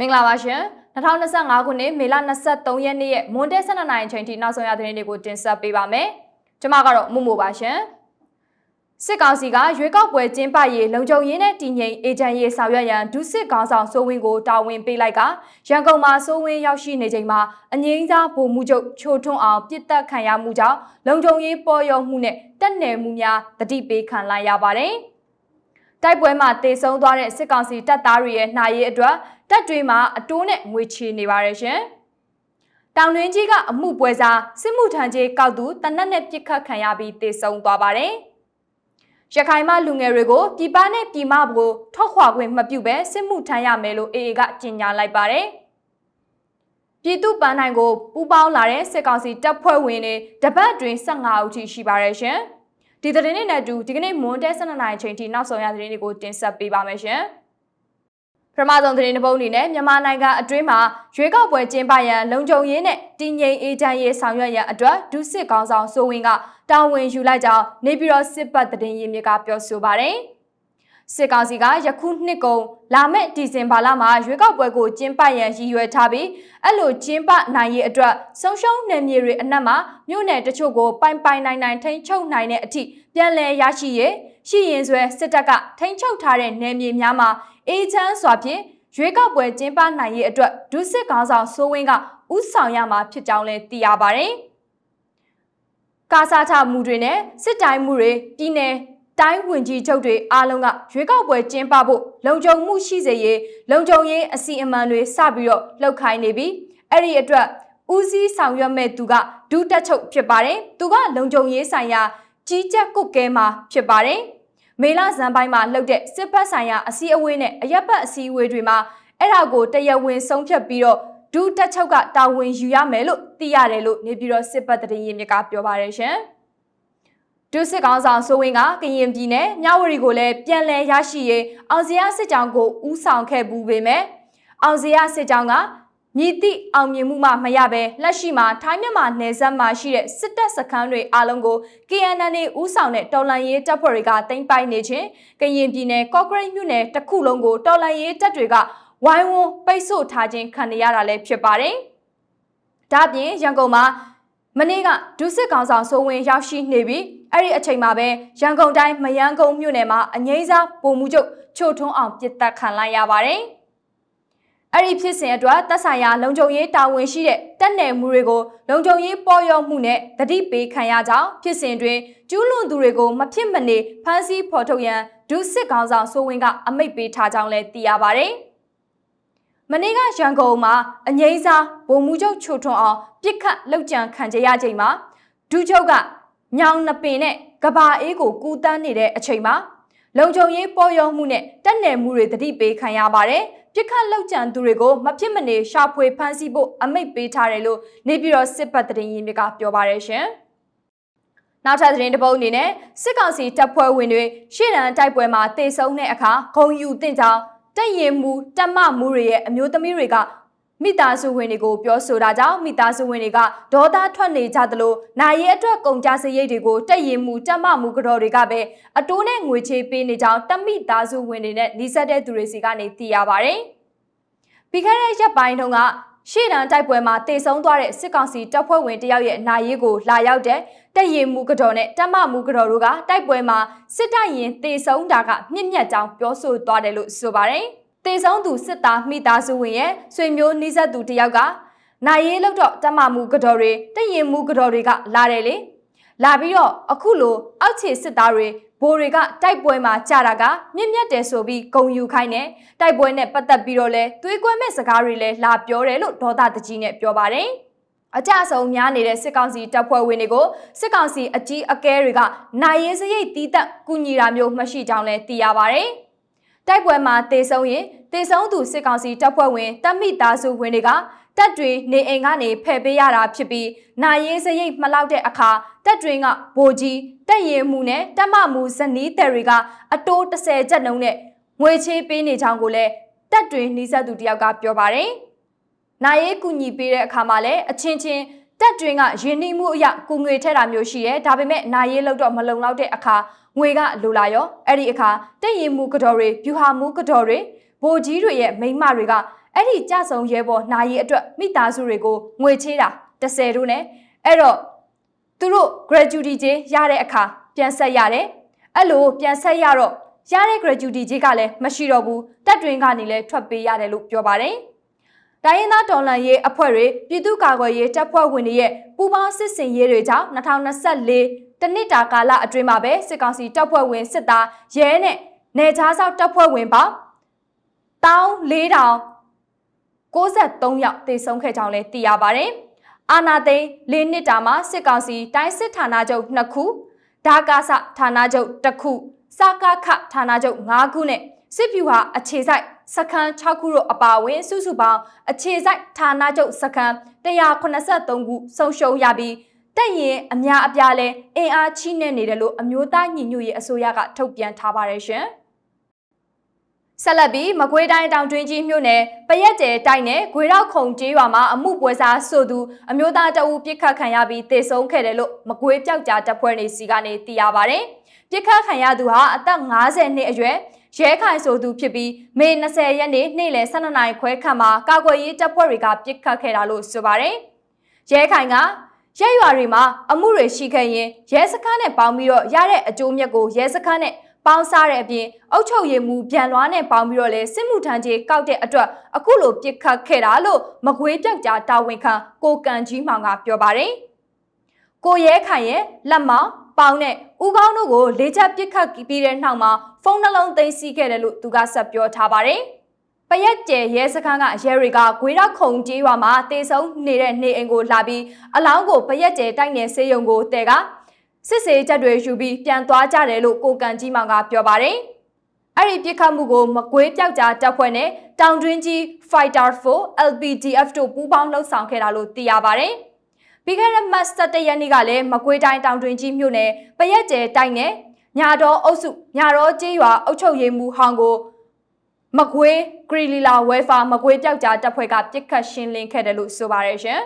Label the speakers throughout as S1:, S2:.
S1: မင်္ဂလာပါရှင်2025ခုနှစ်မေလ23ရက်နေ့ရဲ့မွန်တဲ12နိုင်အချိန်ထိနောက်ဆုံးရသတင်းတွေကိုတင်ဆက်ပေးပါမယ်ကျွန်မကတော့မှုမိုပါရှင်စစ်ကောင်စီကရွေးကောက်ပွဲကျင်းပရေးလုံခြုံရေးနဲ့တည်ငြိမ်အေဂျင့်ရေးဆောင်ရွက်ရန်ဒုစစ်ကောင်ဆောင်စိုးဝင်းကိုတာဝန်ပေးလိုက်ကရန်ကုန်မှာစိုးဝင်းရောက်ရှိနေချိန်မှာအငိမ့်စားဗိုလ်မှုချုပ်ချိုထွန်းအောင်ပြစ်တက်ခံရမှုကြောင့်လုံခြုံရေးပေါ်ရောမှုနဲ့တက်နယ်မှုများတတိပေးခံလိုက်ရပါတယ် တိုက်ပွဲမှာတေဆုံးသွားတဲ့စစ်ကောင်စီတပ်သားတွေရဲ့နှာရည်အတွက်တက်တွေမှာအတိုးနဲ့ငွေချေနေပါတယ်ရှင်။တောင်တွင်းကြီးကအမှုပွဲစားစစ်မှုထမ်းကြီးကောက်သူတနက်နဲ့ပြစ်ခတ်ခံရပြီးတေဆုံးသွားပါတယ်။ရခိုင်မလူငယ်တွေကိုပြည်ပနဲ့ပြည်မဘကိုထွက်ခွာခွင့်မပြုဘဲစစ်မှုထမ်းရမယ်လို့အေအေကကြေညာလိုက်ပါတယ်။ပြည်သူ့ပန်းနိုင်ကိုပူးပေါင်းလာတဲ့စစ်ကောင်စီတပ်ဖွဲ့ဝင်တွေတပတ်တွင်15ဦးထိရှိပါတယ်ရှင်။ ဒီသတင်းတွေနဲ့အတူဒီကနေ့မွန်တဲ12နိုင်အချိန်ထိနောက်ဆုံးရသတင်းတွေကိုတင်ဆက်ပေးပါမယ်ရှင်။ပထမဆုံးသတင်းတစ်ပုဒ်အနေနဲ့မြန်မာနိုင်ငံအတွင်းမှာရွေးကောက်ပွဲကျင်းပရန်လုံခြုံရေးနဲ့တည်ငြိမ်အေးချမ်းရေးဆောင်ရွက်ရန်အတွက်ဒုစစ်ကောင်ဆောင်စိုးဝင်းကတာဝန်ယူလိုက်ကြောင်းနေပြည်တော်စစ်ပတ်သတင်းရင်းမြစ်ကပြောဆိုပါတယ်။ စစ်ကောင်စီကယခုနှစ်ကုန်လာမယ့်ဒီဇင်ဘာလမှာရွေးကောက်ပွဲကိုကျင်းပရန်ရည်ရွယ်ထားပြီးအဲ့လိုကျင်းပနိုင်ရေးအတွက်ဆုံးရှုံးနယ်မြေတွေအနက်မှာမြို့နယ်တချို့ကိုပိုင်ပိုင်နိုင်နိုင်ထိန်းချုပ်နိုင်တဲ့အထိပြန်လည်ရရှိရေးရှိရင်ဆွဲစစ်တပ်ကထိန်းချုပ်ထားတဲ့နယ်မြေများမှာအေးချမ်းစွာဖြင့်ရွေးကောက်ပွဲကျင်းပနိုင်ရေးအတွက်ဒုစစ်ကောင်ဆောင်စိုးဝင်းကဥဆောင်ရမှာဖြစ်ကြောင်းလည်းသိရပါတယ်။ကာစာထမှုတွေနဲ့စစ်တိုင်းမှုတွေပြည်내 တိုင်းဝင်ကြီးချုပ်တွေအားလုံးကရွေးကောက်ပွဲကျင်းပဖို့လုံခြုံမှုရှိစေရေးလုံခြုံရေးအစီအမံတွေစပြီးတော့လှုပ်ခိုင်းနေပြီအဲ့ဒီအတွက်ဦးစီးဆောင်ရွက်မဲ့သူကဒုတက်ချုပ်ဖြစ်ပါတယ်သူကလုံခြုံရေးဆိုင်ရာကြီးကြပ်ကုတ်ကဲမှာဖြစ်ပါတယ်မေလဇန်ပိုင်းမှာလှုပ်တဲ့စစ်ဖက်ဆိုင်ရာအစည်းအဝေးနဲ့အရက်ပတ်အစည်းအဝေးတွေမှာအဲ့ဒါကိုတရားဝင်ဆုံးဖြတ်ပြီးတော့ဒုတက်ချုပ်ကတာဝန်ယူရမယ်လို့သိရတယ်လို့နေပြည်တော်စစ်ပတ်တရင်ရင်းမြစ်ကပြောပါတယ်ရှင်။ ဒုစစ်ကောင်ဆောင်စိုးဝင်းကကရင်ပြည်နယ်မြဝတီကိုလည်းပြန်လည်ရရှိရေးအောင်စရာစစ်ကြောင်းကိုဦးဆောင်ခဲ့ပူပေမဲ့အောင်စရာစစ်ကြောင်းကမြည်သည့်အောင်မြင်မှုမှမရဘဲလက်ရှိမှာထိုင်းမြန်မာနယ်စပ်မှာရှိတဲ့စစ်တပ်စခန်းတွေအလုံးကို KNN ဦးဆောင်တဲ့တော်လန်ရေးတပ်ဖွဲ့တွေကတင်ပိုက်နေခြင်းကရင်ပြည်နယ်ကော့ဂရိတ်မြို့နယ်တစ်ခုလုံးကိုတော်လန်ရေးတပ်တွေကဝိုင်းဝန်းပိတ်ဆို့ထားခြင်းခံရတာလည်းဖြစ်ပါတယ်။ဒါပြင်ရန်ကုန်မှာမနေ့ကဒုစစ်ကောင်ဆောင်စိုးဝင်ရောက်ရှိနေပြီး အဲ့ဒီအချိန်မှာပဲရန်ကုန်တိုင်းမယန်းကုန်းမြို့နယ်မှာအငိမ့်စားပုံမှုချုပ်ချိုထွန်းအောင်ပြစ်တက်ခံလိုက်ရပါတယ်။အဲ့ဒီဖြစ်စဉ်အတွက်သက်ဆိုင်ရာလုံခြုံရေးတာဝန်ရှိတဲ့တပ်နယ်မှုတွေကိုလုံခြုံရေးပေါ်ရောမှုနဲ့တတိပေးခံရကြောင်းဖြစ်စဉ်တွင်ကျူးလွန်သူတွေကိုမဖြစ်မနေဖမ်းဆီးဖော်ထုတ်ရန်ဒုစစ်ကောင်ဆောင်စိုးဝင်းကအမိန့်ပေးထားကြောင်းလည်းသိရပါတယ်။မနေ့ကရန်ကုန်မှာအငိမ့်စားဗိုလ်မှူးချုပ်ချိုထွန်းအောင်ပြစ်ခတ်လောက်ကြံခံကြရချိန်မှာဒုချုပ်က ညောင်နှပင်နဲ့ကဘာအေးကိုကူးတန်းနေတဲ့အချိန်မှာလုံခြုံရေးပေါ်ရောမှုနဲ့တက်နယ်မှုတွေတတိပေးခံရပါတယ်။ပြစ်ခတ်လောက်ကြံသူတွေကိုမဖြစ်မနေရှာဖွေဖမ်းဆီးဖို့အမိန့်ပေးထားတယ်လို့နေပြည်တော်စစ်ပတ်တရင်ရင်းမြစ်ကပြောပါရရှင်။နောက်ထပ်သတင်းတစ်ပုဒ်အနေနဲ့စစ်ကောင်စီတပ်ဖွဲ့ဝင်တွေရှေ့တန်းတိုက်ပွဲမှာတေဆုံးတဲ့အခါဂုံယူတင့်ကြောင်တက်ရင်မူတက်မမှုတွေရဲ့အမျိုးသမီးတွေက မိသားစုဝင်တွေကိုပြောဆိုတာကြောင့်မိသားစုဝင်တွေကဒေါသထွက်နေကြသလိုနိုင်ရဲ့အတွက်ကုန်ကြစရိတ်တွေကိုတက်ရင်မှုတက်မမှုကြော်တွေကပဲအတိုးနဲ့ငွေချေးပေးနေကြောင်းတမိသားစုဝင်တွေနဲ့နှိစက်တဲ့သူတွေစီကနေသိရပါဗျ။ပြီးခဲ့တဲ့ရက်ပိုင်းတုန်းကရှေ့တန်းတိုက်ပွဲမှာတေဆုံးသွားတဲ့စစ်ကောင်စီတပ်ဖွဲ့ဝင်တယောက်ရဲ့နာရီကိုလာရောက်တဲ့တက်ရင်မှုကြော်နဲ့တက်မမှုကြော်တို့ကတိုက်ပွဲမှာစစ်တပ်ရင်တေဆုံးတာကမြင့်မြတ်ကြောင်းပြောဆိုသွားတယ်လို့ဆိုပါတယ်။ တေဆုံးသူစစ်သားမိသားစုဝင်ရဲ့ဆွေမျိုးနှိစက်သူတယောက်ကနိုင်ရေးလောက်တော့တမမှုကတော်တွေတရင်မှုကတော်တွေကလာတယ်လေလာပြီးတော့အခုလိုအောက်ခြေစစ်သားတွေဘိုးတွေကတိုက်ပွဲမှာကြာတာကမြင့်မြတ်တယ်ဆိုပြီးဂုံယူခိုင်းတယ်တိုက်ပွဲနဲ့ပတ်သက်ပြီးတော့လဲသွေးကွဲမဲ့စကားတွေလဲလာပြောတယ်လို့ဒေါသတကြီးနဲ့ပြောပါတယ်အကြဆုံးများနေတဲ့စစ်ကောင်စီတပ်ဖွဲ့ဝင်တွေကိုစစ်ကောင်စီအကြီးအကဲတွေကနိုင်ရေးစရိတ်တီးတက်ကူညီတာမျိုးမရှိကြောင်းလဲသိရပါတယ်။ တိုက်ပွဲမှာတေဆုံးရင်တေဆုံးသူစစ်ကောင်စီတပ်ဖွဲ့ဝင်တပ်မိသားစုဝင်တွေကတပ်တွေနေအိမ်ကနေဖယ်ပေးရတာဖြစ်ပြီးနိုင်ရေးစရိတ်မလောက်တဲ့အခါတပ်တွင်ကဗိုလ်ကြီးတပ်ရင်မှုနဲ့တပ်မမှုဇနီးတယ်တွေကအတိုး30ကျပ်နှုန်းနဲ့ငွေချေးပေးနေကြောင်းကိုလည်းတပ်တွင်နှိစက်သူတယောက်ကပြောပါတယ်။နိုင်ရေးကူညီပေးတဲ့အခါမှာလည်းအချင်းချင်းတက်တွင်ကရင်းနှီးမှုအရကုငွေထက်တာမျိုးရှိရဲဒါပေမဲ့နိုင်ရေးလောက်တော့မလုံလောက်တဲ့အခါ ငွေကလိုလာရောအဲ့ဒီအခါတက်ရင်မှုကတော်တွေဖြူဟာမှုကတော်တွေဘိုကြီးတွေရဲ့မိမတွေကအဲ့ဒီကြဆုံရဲဘော်နာရီအတွက်မိသားစုတွေကိုငွေချေးတာ30တို့နဲ့အဲ့တော့သူတို့ gratuity ကြေးရတဲ့အခါပြန်ဆက်ရတယ်အဲ့လိုပြန်ဆက်ရတော့ရတဲ့ gratuity ကြေးကလည်းမရှိတော့ဘူးတက်တွင်ကနေလည်းထွက်ပေးရတယ်လို့ပြောပါတယ်တိုင်းရင်းသားတော်လှန်ရေးအဖွဲ့တွေပြည်သူ့ကာကွယ်ရေးတပ်ဖွဲ့ဝင်တွေရဲ့ပူးပေါင်းစစ်စင်ရေးတွေကြောင့်2024 တနစ်တာကာလအတွင်းမှာပဲစစ်ကောင်စီတပ်ဖွဲ့ဝင်စစ်သားရဲနဲ့နေချားဆောက်တပ်ဖွဲ့ဝင်ပေါင်း14000 93ယောက်သေဆုံးခဲ့ကြောင်းလည်းသိရပါတယ်။အာနာသိန်း၄နှစ်တာမှာစစ်ကောင်စီတိုင်းစစ်ဌာနချုပ်2ခုဒါကာဆဌာနချုပ်1ခုစကာခဌာနချုပ်5ခုနဲ့စစ်ဖြူဟာအခြေစိုက်စခန်း6ခုတို့အပါအဝင်စုစုပေါင်းအခြေစိုက်ဌာနချုပ်စခန်း183ခုဆုံးရှုံးရပြီး တက်ရင်အများအပြားလဲအင်အားချိနဲ့နေတယ်လို့အမျိုးသားညီညွတ်ရေးအစိုးရကထုတ်ပြန်ထားပါတယ်ရှင်။ဆက်လက်ပြီးမကွေးတိုင်းတောင်တွင်းကြီးမြို့နယ်ပရက်ကျဲတိုက်နယ်ဂွေရောက်ခုံကျေးရွာမှာအမှုပွဲစားဆိုသူအမျိုးသားတအူပြစ်ခတ်ခံရပြီးတေဆုံးခဲ့တယ်လို့မကွေးပြောက်ကြားတပ်ဖွဲ့နေစီကနေသိရပါဗျ။ပြစ်ခတ်ခံရသူဟာအသက်50နှစ်အရွယ်ရဲခိုင်ဆိုသူဖြစ်ပြီးမေ20ရက်နေ့နေ့လယ်12နာရီခွဲခန့်မှာကာကွယ်ရေးတပ်ဖွဲ့တွေကပြစ်ခတ်ခဲ့တာလို့ဆိုပါတယ်။ရဲခိုင်က ရဲရွာတွေမှာအမှုတွေရှိခဲ့ရင်ရဲစခန်းနဲ့ပေါင်းပြီးတော့ရတဲ့အကျိုးမြတ်ကိုရဲစခန်းနဲ့ပေါင်းစားတဲ့အပြင်အုတ်ချုပ်ရည်မူပြန်လွားနဲ့ပေါင်းပြီးတော့လဲစစ်မှုထမ်းကြီးကောက်တဲ့အတွက်အခုလိုပြစ်ခတ်ခဲ့တာလို့မကွေးပြောက်ကြားတာဝန်ခံကိုကန်ကြီးမောင်ကပြောပါတယ်။ကိုရဲခိုင်ရဲ့လက်မောင်းပေါင်းနဲ့ဦးကောင်းတို့ကိုလေးချက်ပြစ်ခတ်ပြီးတဲ့နောက်မှာဖုန်းနှလုံးသိမ်းဆည်းခဲ့တယ်လို့သူကဆက်ပြောထားပါတယ်။ ပရက်ကျဲရဲစခန်းကရဲတွေကဂွေရခုံကျေးရွာမှာတေဆုံးနေတဲ့နေအိမ်ကိုလာပြီးအလောင်းကိုပရက်ကျဲတိုက်နယ်စေယုံကိုတဲကစစ်စေးချက်တွေယူပြီးပြန်သွားကြတယ်လို့ကိုကန်ကြီးမောင်ကပြောပါတယ်။အဲ့ဒီပြစ်ခတ်မှုကိုမကွေးပြောက်ကြားတပ်ဖွဲ့နဲ့တောင်တွင်းကြီး Fighter 4 LPDF တို့ပူးပေါင်းလှုပ်ဆောင်ခဲ့တာလို့သိရပါတယ်။ပြီးခဲ့တဲ့မတ်17ရက်နေ့ကလည်းမကွေးတိုင်းတောင်တွင်းကြီးမြို့နယ်ပရက်ကျဲတိုင်းနဲ့ညာတော်အုပ်စုညာတော်ကျေးရွာအုပ်ချုပ်ရေးမှူးဟောင်းကို မကွေးဂရီလီလာဝဲဖာမကွေးပြောက်ကြားတပ်ဖွဲ့ကပြစ်ခတ်ရှင်းလင်းခဲ့တယ်လို့ဆိုပါတယ်ရှင်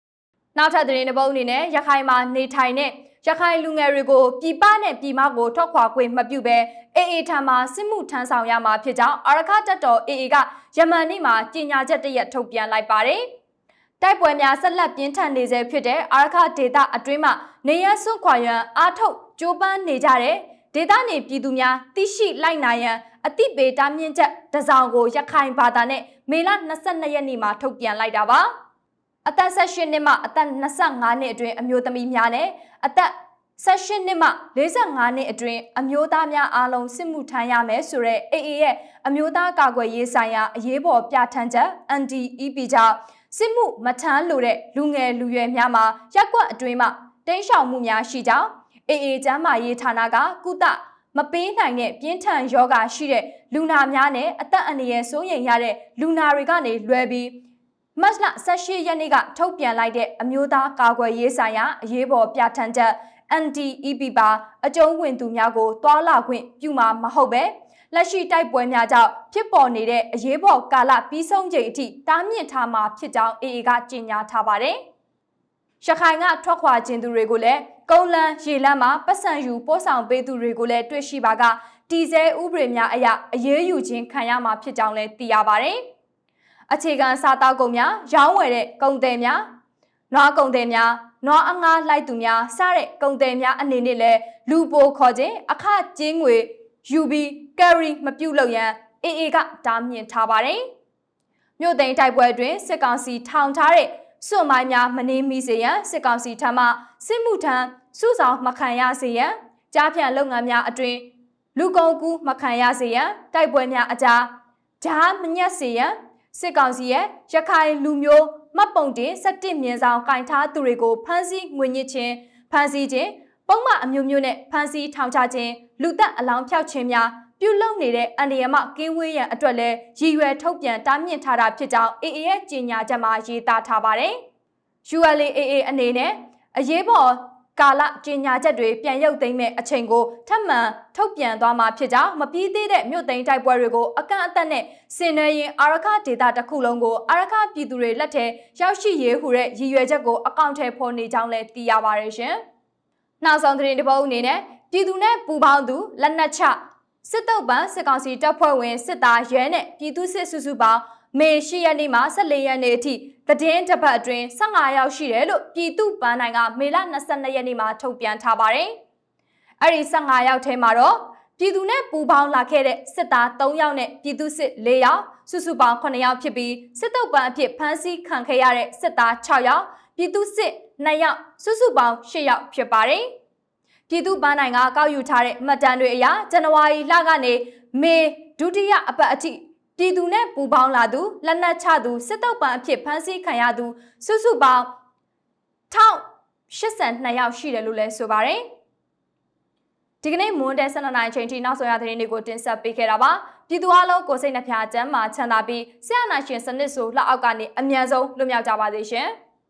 S1: ။နောက်ထပ်သတင်းတစ်ပုဒ်အနေနဲ့ရခိုင်မှာနေထိုင်တဲ့ရခိုင်လူငယ်တွေကိုပြည်ပနဲ့ပြည်မကိုထွက်ခွာခွင့်မပြုဘဲအေအေထံမှာစစ်မှုထမ်းဆောင်ရမှာဖြစ်ကြောင်းအာရခတပ်တော်အေအေကယမန်နေ့မှာကြေညာချက်တရက်ထုတ်ပြန်လိုက်ပါတယ်။တိုက်ပွဲများဆက်လက်ပြင်းထန်နေဆဲဖြစ်တဲ့အာရခဒေတာအတွင်းမှာနေရစွန့်ခွာရန်အားထုတ်ကြိုးပမ်းနေကြတဲ့ဒေတာနေပြည်သူများသိရှိလိုက်နိုင်ရန် အတိပေတာမြင့်ချက်တစောင်ကိုရခိုင်ဘာသာနဲ့မေလ22ရက်နေ့မှာထုတ်ပြန်လိုက်တာပါ။အသက်18နှစ်မှအသက်25နှစ်အတွင်းအမျိုးသမီးများနဲ့အသက်18နှစ်မှ45နှစ်အတွင်းအမျိုးသားများအားလုံးစစ်မှုထမ်းရမယ်ဆိုတဲ့ AA ရဲ့အမျိုးသားကာကွယ်ရေးဆိုင်ရာအရေးပေါ်ပြဋ္ဌာန်းချက် NDEP ကြောင့်စစ်မှုမထမ်းလို့တဲ့လူငယ်လူရွယ်များမှာရက်ကွက်အတွင်းမှာတင်းရှောင်မှုများရှိကြောင်း AA ကျမ်းမာရေးဌာနကကုသ မပေးနိုင်တဲ့ပြင်းထန်ယောဂရှိတဲ့လူနာများနဲ့အသက်အန္တရာယ်စိုးရိမ်ရတဲ့လူနာတွေကနေလွယ်ပြီးမတ်လ18ရက်နေ့ကထုတ်ပြန်လိုက်တဲ့အမျိုးသားကာကွယ်ရေးဆိုင်ရာအရေးပေါ်ပြဋ္ဌာန်းချက် NDEP ပါအကျုံးဝင်သူများကိုတွာလာခွင့်ပြုမှာမဟုတ်ပဲလက်ရှိတိုက်ပွဲများကြောင့်ဖြစ်ပေါ်နေတဲ့အရေးပေါ်ကာလပြီးဆုံးချိန်အထိတားမြစ်ထားမှာဖြစ်ကြောင်း AA ကကြေညာထားပါတယ်။ရခိုင်ကထွက်ခွာခြင်းသူတွေကိုလည်း ကုန်းလန်းရေလန်းမှာပတ်စံယူပို့ဆောင်ပေးသူတွေကိုလည်းတွေ့ရှိပါကတီဆဲဥပဒေများအရအရေးယူခြင်းခံရမှာဖြစ်ကြောင်းလည်းသိရပါတယ်။အခြေခံစားတောက်ကုန်များရောင်းဝယ်တဲ့ကုန်သည်များနွားကုန်သည်များနွားအငါးလိုက်သူများစတဲ့ကုန်သည်များအနေနဲ့လည်းလူပိုခေါ်ခြင်းအခကျင်းငွေယူပြီး carry မပြုတ်လို့ရန် AA ကတားမြစ်ထားပါတယ်။မြို့သိမ်းတိုက်ပွဲတွင်စစ်ကောင်စီထောင်ထားတဲ့ စွန့်မိုင်းများမနှင်းမိစေရန်စစ်ကောင်စီထံမှစစ်မှုထမ်းစုဆောင်မခံရစေရန်ကြားဖြန့်လုပ်ငန်းများအတွင်လူကုန်ကူးမခံရစေရန်တိုက်ပွဲများအကြားဓာမညက်စေရန်စစ်ကောင်စီရဲ့ရခိုင်လူမျိုးမှတ်ပုံတင်17မြင်းဆောင်ကင်ထားသူတွေကိုဖမ်းဆီးငွေညစ်ခြင်းဖမ်းဆီးခြင်းပုံမှန်အမျိုးမျိုးနဲ့ဖမ်းဆီးထောင်ချခြင်းလူသက်အလောင်းဖျောက်ခြင်းများ ပြုလုပ်နေတဲ့အန္တရာယ်မှကင်းဝေးရန်အတွက်လည်းရည်ရွယ်ထုတ်ပြန်တားမြစ်ထားတာဖြစ်ကြောင်း AA ရဲ့ကြေညာချက်မှာရေးသားထားပါတယ်။ ULAA အနေနဲ့အရေးပေါ်ကာလကြေညာချက်တွေပြန်ရုပ်သိမ်းမဲ့အချိန်ကိုထပ်မံထုတ်ပြန်သွားမှာဖြစ်ကြောင်းမပြီးသေးတဲ့မြို့သိမ်းတိုက်ပွဲတွေကိုအကန့်အသတ်နဲ့ဆင်နွှဲရင်အာရခဒေတာတစ်ခုလုံးကိုအာရခပြည်သူတွေလက်ထဲရောက်ရှိရေးဟူတဲ့ရည်ရွယ်ချက်ကိုအကောင့်ထဲပေါ်နေကြောင်းလည်းသိရပါတယ်ရှင်။နောက်ဆုံးသတင်းတစ်ပုဒ်အနေနဲ့ပြည်သူနဲ့ပူပေါင်းသူလက်နက်ချ စစ်တုပ်ပန်းစစ်ကောင်စီတပ်ဖွဲ့ဝင်စစ်သားရဲနဲ့ပြည်သူစစ်စုစုပေါင်းမေရှိရက်နေ့မှ14ရက်နေ့အထိသတင်းတစ်ပတ်အတွင်း15ယောက်ရှိတယ်လို့ပြည်သူ့ပန်းနိုင်ကမေလ22ရက်နေ့မှာထုတ်ပြန်ထားပါတယ်။အဲ့ဒီ15ယောက်ထဲမှာတော့ပြည်သူနဲ့ပူးပေါင်းလာခဲ့တဲ့စစ်သား3ယောက်နဲ့ပြည်သူစစ်4ယောက်စုစုပေါင်း9ယောက်ဖြစ်ပြီးစစ်တုပ်ပန်းအဖြစ်ဖမ်းဆီးခံခဲ့ရတဲ့စစ်သား6ယောက်ပြည်သူစစ်2ယောက်စုစုပေါင်း10ယောက်ဖြစ်ပါတယ်။ ပြည်သူ့ပန်းနိုင်ကကောက်ယူထားတဲ့မှတ်တမ်းတွေအရဇန်နဝါရီလကနေမေဒုတိယအပတ်အထိပြည်သူနဲ့ပူးပေါင်းလာသူလက်နက်ချသူစစ်တုပ်ပန်းအဖြစ်ဖမ်းဆီးခံရသူစုစုပေါင်း1082ယောက်ရှိတယ်လို့လည်းဆိုပါတယ်။ဒီကနေ့မွန်းတဲ12နိုင်အချိန်ထိနောက်ဆုံးရသတင်းတွေကိုတင်ဆက်ပေးခဲ့တာပါ။ပြည်သူအလုံးကိုစိတ်နှဖျားချမ်းမာချမ်းသာပြီးဆရာနာရှင်စနစ်ဆိုလက်အောက်ကနေအမြန်ဆုံးလွတ်မြောက်ကြပါစေရှင်။